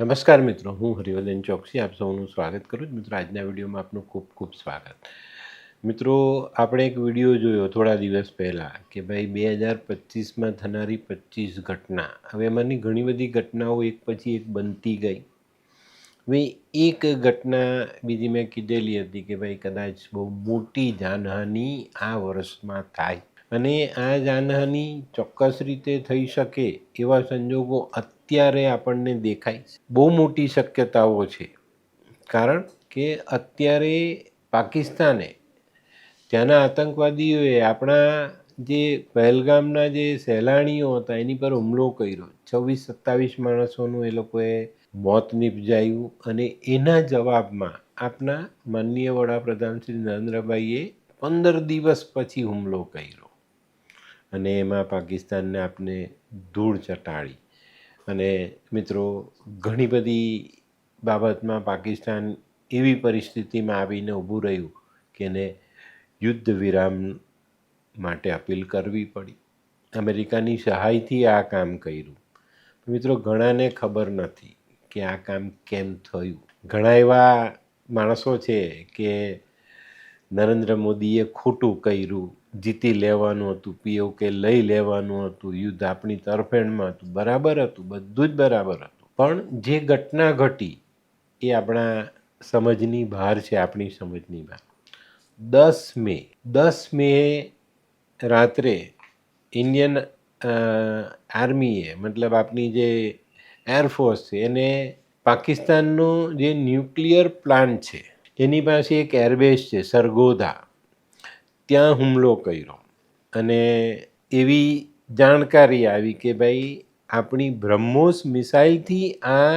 નમસ્કાર મિત્રો, હું હરિવર્ધન ચોકસી, આપ સૌનું સ્વાગત કરું છું. મિત્રો, આજના વિડીયોમાં આપનું ખૂબ ખૂબ સ્વાગત. મિત્રો, આપણે એક વીડિયો જોયો થોડા દિવસ પહેલાં કે ભાઈ બે હજાર પચીસમાં થનારી પચીસ ઘટના. હવે એમાંની ઘણી બધી ઘટનાઓ એક પછી એક બનતી ગઈ. હવે એક ઘટના બીજી મેં કીધેલી હતી કે ભાઈ કદાચ બહુ મોટી જાનહાનિ આ વર્ષમાં થાય. અને આ જાનહાનિ ચોક્કસ રીતે થઈ શકે એવા સંજોગો અત્યારે આપણને દેખાય છે. બહુ મોટી શક્યતાઓ છે. કારણ કે અત્યારે પાકિસ્તાને ત્યાંના આતંકવાદીઓએ આપણા જે પહેલગામના જે સહેલાણીઓ હતા, એની પર હુમલો કર્યો. છવ્વીસ, સત્તાવીસ માણસોનું એ લોકોએ મોત નિપજાયું અને એના જવાબમાં આપના માનનીય વડાપ્રધાન શ્રી નરેન્દ્રભાઈએ પંદર દિવસ પછી હુમલો કર્યો. અને એમાં પાકિસ્તાનને આપને ધૂળ ચટાડી અને મિત્રો, ઘણી બધી બાબતમાં પાકિસ્તાન એવી પરિસ્થિતિમાં આવીને ઊભું રહ્યું કે એને યુદ્ધ વિરામ માટે અપીલ કરવી પડી. અમેરિકાની સહાયથી આ કામ કર્યું. મિત્રો, ઘણાને ખબર નથી કે આ કામ કેમ થયું. ઘણા એવા માણસો છે કે નરેન્દ્ર મોદીએ ખોટું કર્યું જીતી લેવાનું હતું પીઓકે લઈ લેવાનું હતું, યુદ્ધ આપણી તરફેણમાં હતું, બરાબર હતું, બધું જ બરાબર હતું. પણ જે ઘટના ઘટી એ આપણા સમજની બહાર છે, આપણી સમજની બહાર. દસ મે દસ મે રાત્રે ઇન્ડિયન આર્મીએ મતલબ આપણી જે એરફોર્સ છે, એને પાકિસ્તાનનો જે ન્યુક્લિયર પ્લાન્ટ છે, એની પાસે એક એરબેઝ છે, સરગોધા. ત્યાં હુમલો કર્યો અને એવી જાણકારી આવી કે ભાઈ, આપણી બ્રહ્મોસ મિસાઇલથી આ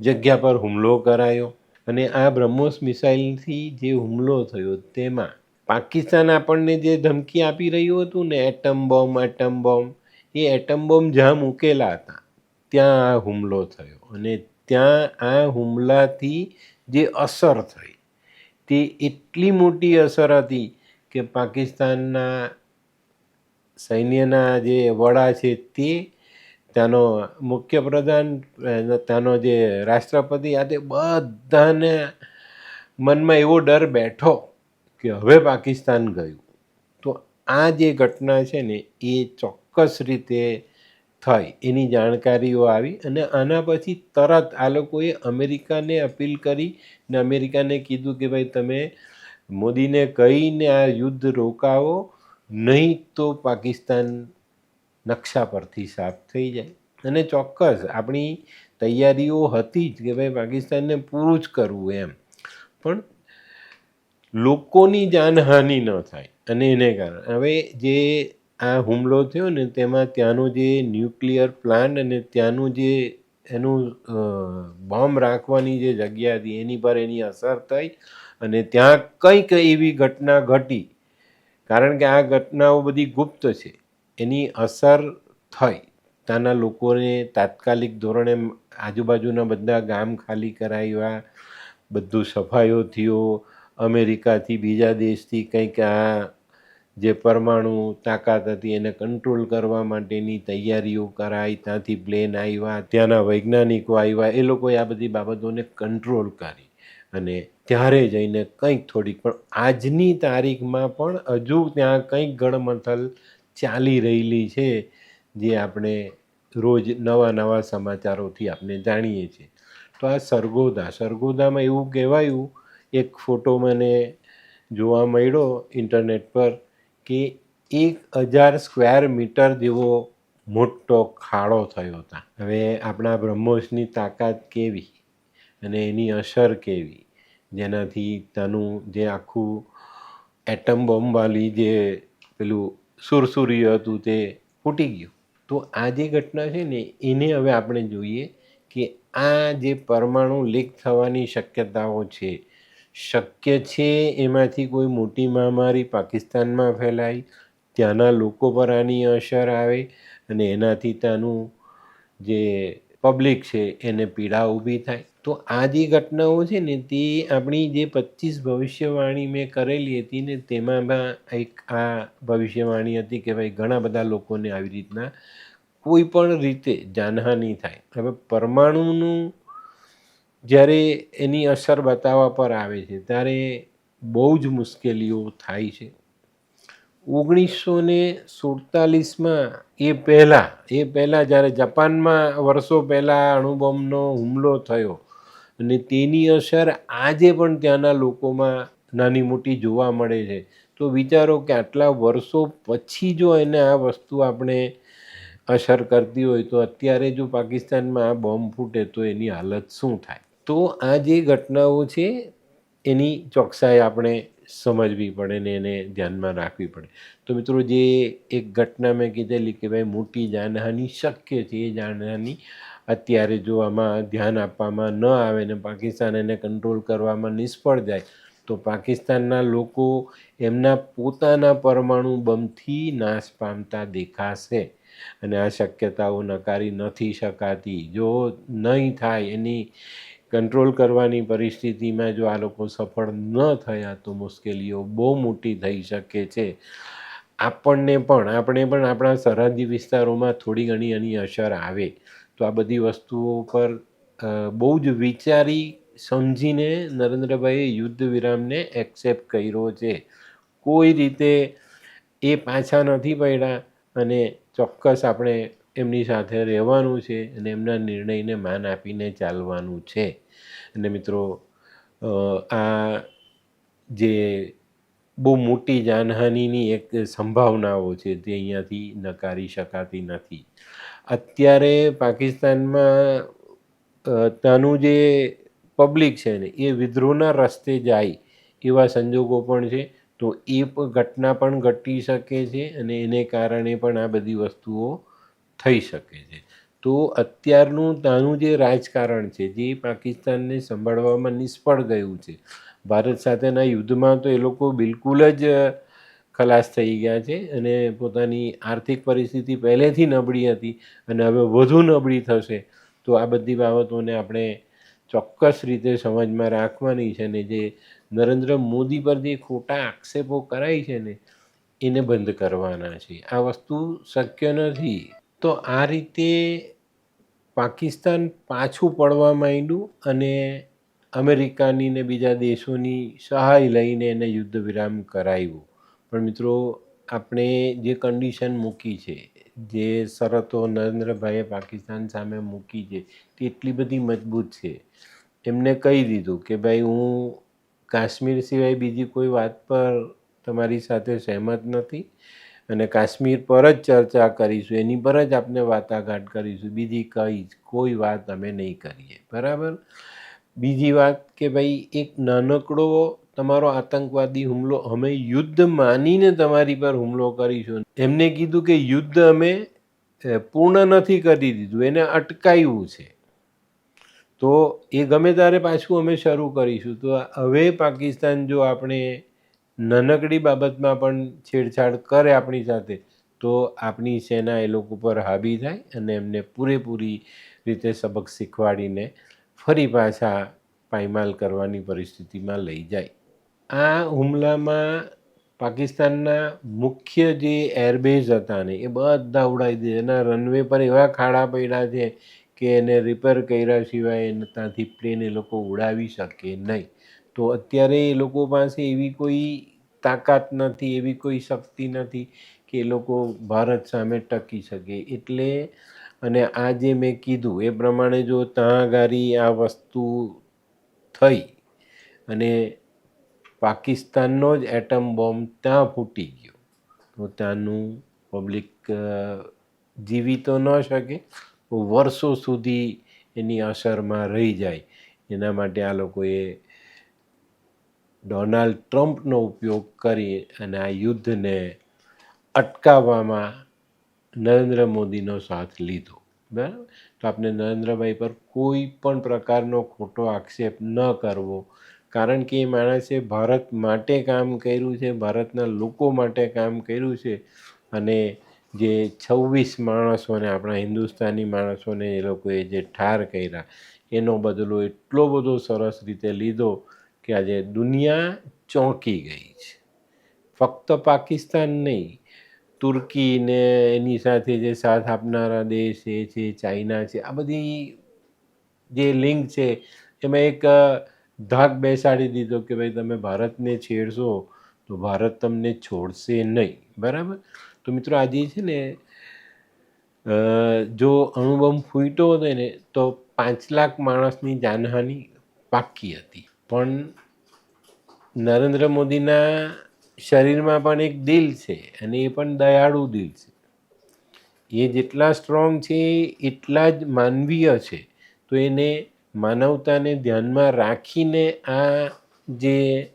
જગ્યા પર હુમલો કરાયો અને આ બ્રહ્મોસ મિસાઇલથી જે હુમલો થયો તેમાં પાકિસ્તાન આપણને જે ધમકી આપી રહ્યું હતું ને, એટમ બોમ્બ એટમ બોમ્બ, એ એટમ બોમ્બ જ્યાં મૂકેલા હતા, ત્યાં આ હુમલો થયો અને ત્યાં આ હુમલાથી જે અસર થઈ, તે એટલી મોટી અસર હતી કે પાકિસ્તાનના સૈન્યના જે વડા છે તે ત્યાંનો મુખ્યપ્રધાન ત્યાંનો જે રાષ્ટ્રપતિ, આ તે બધાને મનમાં એવો ડર બેઠો કે હવે પાકિસ્તાન ગયું. તો આ જે ઘટના છે ને, એ ચોક્કસ રીતે થઈ. એની જાણકારીઓ આવી અને આના પછી તરત આ લોકોએ અમેરિકાને અપીલ કરી ને અમેરિકાને કીધું કે ભાઈ તમે મોદીને કહીને આ યુદ્ધ રોકાવો, નહીં તો પાકિસ્તાન નકશા પરથી સાફ થઈ જાય. અને ચોક્કસ આપણી તૈયારીઓ હતી જ કે ભાઈ પાકિસ્તાનને પૂરું જ કરવું એમ. પણ લોકોની જાનહાનિ ન થાય અને એને કારણે. હવે જે આ હુમલો થયો ને તેમાં ત્યાંનો જે ન્યુક્લિયર પ્લાન્ટ અને ત્યાંનું જે એનું બોમ્બ રાખવાની જે જગ્યા હતી એની પર એની અસર થઈ. અને ત્યાં કંઈક એવી ઘટના ઘટી? કારણ કે આ ઘટનાઓ બધી ગુપ્ત છે. એની અસર થઈ. ત્યાંના લોકોને તાત્કાલિક ધોરણે આજુબાજુના બધા ગામ ખાલી કરાવ્યા. બધું સફાઈઓ થયો. અમેરિકાથી બીજા દેશથી કંઈક આ જે પરમાણુ તાકાત હતી એને કંટ્રોલ કરવા માટેની તૈયારીઓ કરાઈ. ત્યાંથી પ્લેન આવ્યા. ત્યાંના વૈજ્ઞાનિકો આવ્યા. એ લોકોએ આ બધી બાબતોને કંટ્રોલ કરી. અને ત્યારે જઈને કંઈક થોડીક, પણ આજની તારીખમાં પણ હજુ ત્યાં કંઈક ગણમથલ ચાલી રહેલી છે, જે આપણે રોજ નવા નવા સમાચારોથી આપણે જાણીએ છીએ. તો આ સરગોદા, સરગોદામાં એવું કહેવાયું, એક ફોટો મને જોવા મળ્યો ઇન્ટરનેટ પર, કે એક હજાર સ્ક્વેર મીટર જેવો મોટો ખાડો થયો હતા હવે આપણા બ્રહ્મોસની તાકાત કેવી? અને એની અસર કેવી? જેનાથી તેનું જે આખું એટમ બોમ્બવાળી જે પેલું સુરસુર્યું હતું તે ફૂટી ગયું. તો આ જે ઘટના છે ને, એને હવે આપણે જોઈએ કે આ જે પરમાણુ લીક થવાની શક્યતાઓ છે, શક્ય છે એમાંથી કોઈ મોટી મહામારી પાકિસ્તાનમાં ફેલાય ત્યાંના લોકો પર આની અસર આવે અને એનાથી ત્યાંનું જે પબ્લિક છે એને પીડા ઊભી થાય. તો આ જે ઘટનાઓ છે ને, તે આપણી જે પચીસ ભવિષ્યવાણી મેં કરેલી હતી ને, તેમાં એક આ ભવિષ્યવાણી હતી કે ભાઈ ઘણા બધા લોકોને આવી રીતના કોઈ પણ રીતે જાનહાનિ થાય. હવે પરમાણુનું જ્યારે એની અસર બતાવવા પર આવે છે, ત્યારે બહુ જ મુશ્કેલીઓ થાય છે. ઓગણીસો ને સુડતાલીસમાં એ પહેલાં એ પહેલાં જ્યારે જાપાનમાં વર્ષો પહેલાં અણુબોમ્બનો હુમલો થયો અને તેની અસર આજે પણ ત્યાંના લોકોમાં નાની મોટી જોવા મળે છે. તો વિચારો કે આટલા વર્ષો પછી જો એને આ વસ્તુ આપણે અસર કરતી હોય તો અત્યારે જો પાકિસ્તાનમાં આ બોમ્બ ફૂટે તો એની હાલત શું થાય? તો આ જે ઘટનાઓ છે એની ચોકસાઈ આપણે સમજવી પડે ને એને ધ્યાનમાં રાખવી પડે. તો મિત્રો જે એક ઘટના મેં કીધેલી કે ભાઈ મોટી જાનહાનિ શક્ય છે એ જાનહાનિ અત્યારે જો આમાં ધ્યાન આપવામાં ન આવે ને પાકિસ્તાન એને કંટ્રોલ કરવામાં નિષ્ફળ જાય, તો પાકિસ્તાનના લોકો એમના પોતાના પરમાણુ બમથી નાશ પામતા દેખાશે અને આ શક્યતાઓ નકારી નથી શકાતી. જો નહીં થાય એની કંટ્રોલ કરવાની પરિસ્થિતિમાં જો આ લોકો સફળ ન થયા તો મુશ્કેલીઓ બહુ મોટી થઈ શકે છે. આપણને પણ, આપણે પણ આપણા સરહદી વિસ્તારોમાં થોડી ઘણી એની અસર આવે. તો આ બધી વસ્તુઓ પર બહુ જ વિચારી સમજીને નરેન્દ્રભાઈએ યુદ્ધ વિરામને એક્સેપ્ટ કર્યો છે. કોઈ રીતે એ પાછા નથી પડ્યા અને ચોક્કસ આપણે એમની સાથે રહેવાનું છે અને એમના નિર્ણયને માન આપીને ચાલવાનું છે. અને મિત્રો આ જે બહુ મોટી જાનહાનિની એક સંભાવનાઓ છે તે અહીંયાથી નકારી શકાતી નથી. અત્યારે પાકિસ્તાનમાં ત્યાંનું જે પબ્લિક છે ને, એ વિદ્રોહના રસ્તે જાય એવા સંજોગો પણ છે, તો એ ઘટના પણ ઘટી શકે છે અને એને કારણે પણ આ બધી વસ્તુઓ થઈ શકે છે. તો અત્યારનું ત્યાંનું જે રાજકારણ છે, જે પાકિસ્તાનને સંભાળવામાં નિષ્ફળ ગયું છે ભારત સાથેના યુદ્ધમાં તો એ લોકો બિલકુલ જ ખલાસ થઈ ગયા છે અને પોતાની આર્થિક પરિસ્થિતિ પહેલેથી નબળી હતી અને હવે વધુ નબળી થશે. તો આ બધી બાબતોને આપણે ચોક્કસ રીતે સમજમાં રાખવાની છે ને જે નરેન્દ્ર મોદી પર જે ખોટા આક્ષેપો કરાય છે ને, એને બંધ કરવાના છે. આ વસ્તુ શક્ય નથી. તો આ રીતે પાકિસ્તાન પાછું પડવા માંડ્યું અને અમેરિકાની ને બીજા દેશોની સહાય લઈને એને યુદ્ધ વિરામ કરાવ્યું પણ મિત્રો, આપણે જે કન્ડિશન મૂકી છે, જે શરતો નરેન્દ્રભાઈએ પાકિસ્તાન સામે મૂકી છે, તે એટલી બધી મજબૂત છે. એમને કહી દીધું કે, ભાઈ, હું કાશ્મીર સિવાય બીજી કોઈ વાત પર તમારી સાથે સહેમત નથી અને કાશ્મીર પર જ ચર્ચા કરીશું, એની પર જ આપણે વાટાઘાટ કરીશું, બીજી કઈ કોઈ વાત અમે નહીં કરીએ. બરાબર? બીજી વાત કે ભાઈ, એક નાનકડો તમારો આતંકવાદી હુમલો અમે યુદ્ધ માનીને તમારી પર હુમલો કરીશું. એમને કીધું કે યુદ્ધ અમે પૂર્ણ નથી કરી દીધું, એને અટકાવ્યું છે. તો એ ગમે ત્યારે પાછું અમે શરૂ કરીશું. તો હવે પાકિસ્તાન જો આપણે નાનકડી બાબતમાં પણ છેડછાડ કરે આપણી સાથે, તો આપણી સેના એ લોકો પર હાવી થાય અને એમને પૂરેપૂરી રીતે સબક શીખવાડીને ફરી પાછા પાયમાલ કરવાની પરિસ્થિતિમાં લઈ જાય. આ હુમલામાં પાકિસ્તાનના મુખ્ય જે એરબેઝ હતા ને, એ બધા ઉડાવી દે. એના રનવે પર એવા ખાડા પડ્યા છે કે એને રિપેર કર્યા સિવાય એને ત્યાંથી પ્લેન એ લોકો ઉડાવી શકે નહીં. તો અત્યારે એ લોકો પાસે એવી કોઈ તાકાત નથી, એવી કોઈ શક્તિ નથી કે એ લોકો ભારત સામે ટકી શકે. એટલે અને આ જે મેં કીધું, એ પ્રમાણે જો ત્યાં આ વસ્તુ થઈ અને પાકિસ્તાનનો જ એટમ બોમ્બ ત્યાં ફૂટી ગયો, તો ત્યાંનું પબ્લિક જીવી તો ન શકે વર્ષો સુધી એની અસરમાં રહી જાય. એના માટે આ લોકોએ ડોનાલ્ડ ટ્રમ્પનો ઉપયોગ કરી અને આ યુદ્ધને અટકાવવામાં નરેન્દ્ર મોદીનો સાથ લીધો. બરાબર? તો આપણે નરેન્દ્રભાઈ પર કોઈ પણ પ્રકારનો ખોટો આક્ષેપ ન કરવો. કારણ કે એ માણસે ભારત માટે કામ કર્યું છે, ભારતના લોકો માટે કામ કર્યું છે અને જે છવ્વીસ માણસોને આપણા હિન્દુસ્તાની માણસોને એ લોકોએ જે ઠાર કર્યા, એનો બદલો એટલો બધો સરસ રીતે લીધો કે આજે દુનિયા ચોંકી ગઈ છે. ફક્ત પાકિસ્તાન નહીં તુર્કી ને એની સાથે જે સાથ આપનારા દેશ એ છે, ચાઇના છે, આ બધી જે લિંક છે, એમાં એક ધાક બેસાડી દીધો કે ભાઈ તમે ભારતને છેડશો તો ભારત તમને છોડશે નહીં. બરાબર? તો મિત્રો આજે છે ને જો અણુબમ ફૂટ્યો હતો ને, તો પાંચ લાખ માણસની જાનહાનિ પાક્કી હતી. પણ નરેન્દ્ર મોદીના શરીરમાં પણ એક દિલ છે અને એ પણ દયાળુ દિલ છે. એ જેટલા સ્ટ્રોંગ છે, એટલા જ માનવીય છે. તો એને માનવતાને ધ્યાનમાં રાખીને આ જે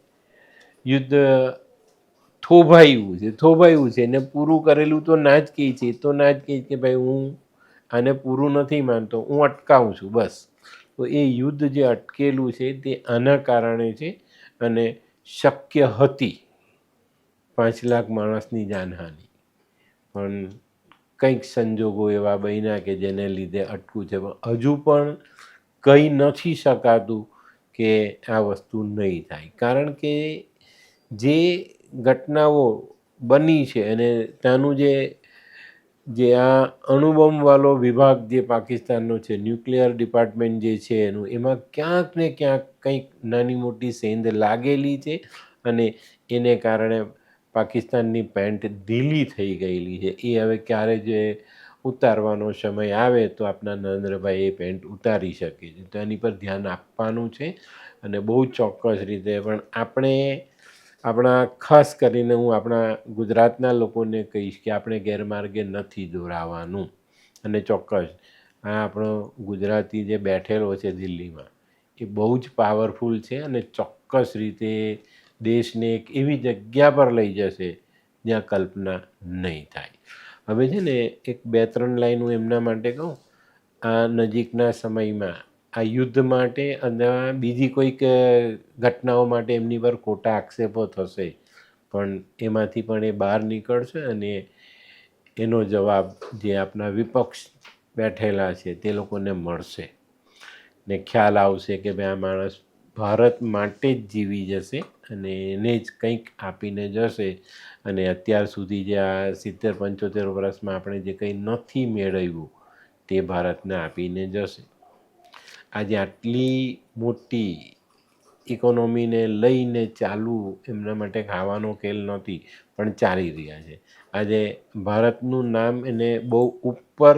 યુદ્ધ થોભાયું છે થોભાયું છે, એને પૂરું કરેલું તો ના જ કહે છે તો ના જ કહે છે કે ભાઈ હું આને પૂરું નથી માનતો, હું અટકાવું છું બસ. તો એ યુદ્ધ જે અટકેલું છે તે આના કારણે છે અને શક્ય હતી. પાંચ લાખ માણસની જાનહાનિ. પણ કંઈક સંજોગો એવા બન્યા કે જેને લીધે અટકું છે. પણ હજુ પણ કહી નથી શકાતું કે આ વસ્તુ નહીં થાય. કારણ કે જે ઘટનાઓ બની છે અને ત્યાંનું જે જે આ અણુબોમ્બવાળો વિભાગ જે પાકિસ્તાનનો છે, ન્યુક્લિયર ડિપાર્ટમેન્ટ જે છે એનું, એમાં ક્યાંક ને ક્યાંક કંઈક નાની મોટી સેંધ લાગેલી છે અને એને કારણે પાકિસ્તાનની પેન્ટ ઢીલી થઈ ગયેલી છે. એ હવે ક્યારે જે ઉતારવાનો સમય આવે તો આપણા નરેન્દ્રભાઈ એ પેન્ટ ઉતારી શકે છે. તો એની પર ધ્યાન આપવાનું છે અને બહુ ચોક્કસ રીતે પણ આપણે આપણા, ખાસ કરીને હું આપણા ગુજરાતના લોકોને કહીશ કે આપણે ગેરમાર્ગે નથી દોરાવાનું. અને ચોક્કસ, આ આપણો ગુજરાતી જે બેઠેલો છે દિલ્હીમાં, એ બહુ જ પાવરફુલ છે અને ચોક્કસ રીતે દેશને એક એવી જગ્યા પર લઈ જશે જ્યાં કલ્પના નહીં થાય. હવે છે ને એક બે ત્રણ લાઈન હું એમના માટે કહું. આ નજીકના સમયમાં, આ યુદ્ધ માટે અને બીજી કોઈક ઘટનાઓ માટે એમની પર ખોટા આક્ષેપો થશે. પણ એમાંથી પણ એ બહાર નીકળશે અને એનો જવાબ જે આપણા વિપક્ષ બેઠેલા છે તે લોકોને મળશે. ને ખ્યાલ આવશે કે ભાઈ આ માણસ ભારત માટે જ જીવી જશે અને એને જ કંઈક આપીને જશે. અને અત્યાર સુધી જે આ સિત્તેર, પંચોતેર વર્ષમાં આપણે જે કંઈ નથી મેળવ્યું તે ભારતને આપીને જશે. આજે આટલી મોટી ઇકોનોમીને લઈને ચાલવું એમના માટે ખાવાનો ખેલ નહોતી, પણ ચાલી રહ્યા છે. આજે ભારતનું નામ એને બહુ ઉપર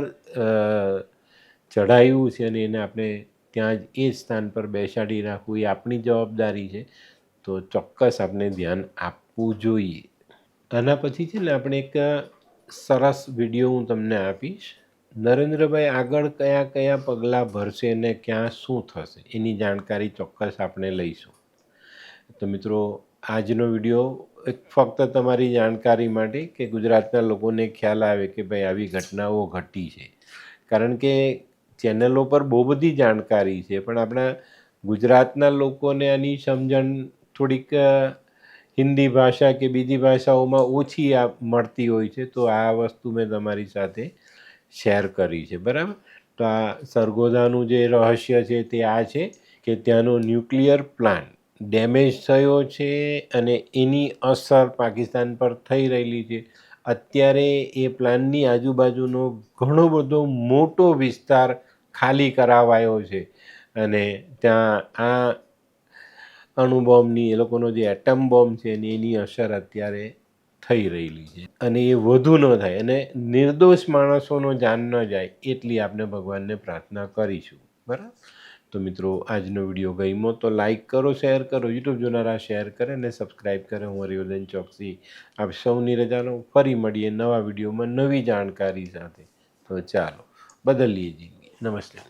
ચઢાયું છે અને એને આપણે ત્યાં જ એ સ્થાન પર બેસાડી રાખવું એ આપણી જવાબદારી છે. તો ચોક્કસ આપણે ધ્યાન આપવું જોઈએ. આના પછી છે ને આપણે એક સરસ વીડિયો હું તમને આપીશ. નરેન્દ્રભાઈ આગળ કયા કયા પગલાં ભરશે અને ક્યાં શું થશે એની જાણકારી ચોક્કસ આપણે લઈશું. તો મિત્રો, આજનો વીડિયો એક ફક્ત તમારી જાણકારી માટે કે ગુજરાતના લોકોને ખ્યાલ આવે કે ભાઈ આવી ઘટનાઓ ઘટી છે. કારણ કે ચેનલો પર બહુ બધી જાણકારી છે, પણ આપણા ગુજરાતના લોકોને આની સમજણ થોડીક હિન્દી ભાષા કે બીજી ભાષાઓમાં ઓછી આ મળતી હોય છે, તો આ વસ્તુ મેં તમારી સાથે શેર કરી છે, બરાબર? તો આ સરગોદાનું જે રહસ્ય છે તે આ છે કે ત્યાંનો ન્યુક્લિયર પ્લાન્ટ ડેમેજ થયો છે અને એની અસર પાકિસ્તાન પર થઈ રહેલી છે. અત્યારે એ પ્લાનની આજુબાજુનો ઘણો બધો મોટો વિસ્તાર ખાલી કરાવાયો છે. અને ત્યાં આ અણુબોમ્બની એ લોકોનો જે એટમ બોમ્બ છે એની એની અસર અત્યારે થઈ રહેલી છે. અને એ વધુ ન થાય અને નિર્દોષ માણસોનો જાન ન જાય એટલી આપણે ભગવાનને પ્રાર્થના કરીશું. બરાબર? તો મિત્રો, આજનો વીડિયો ગમ્યો તો લાઇક કરો, શેર કરો, યુટ્યુબ જોનારા શેર કરે અને સબસ્ક્રાઈબ કરે. હું હરિવર્ધન ચોકસી આપ સૌની રજાનો ફરી મળીએ નવા વિડીયોમાં નવી જાણકારી સાથે. તો ચાલો, બદલીએ જિંદગી Намасте.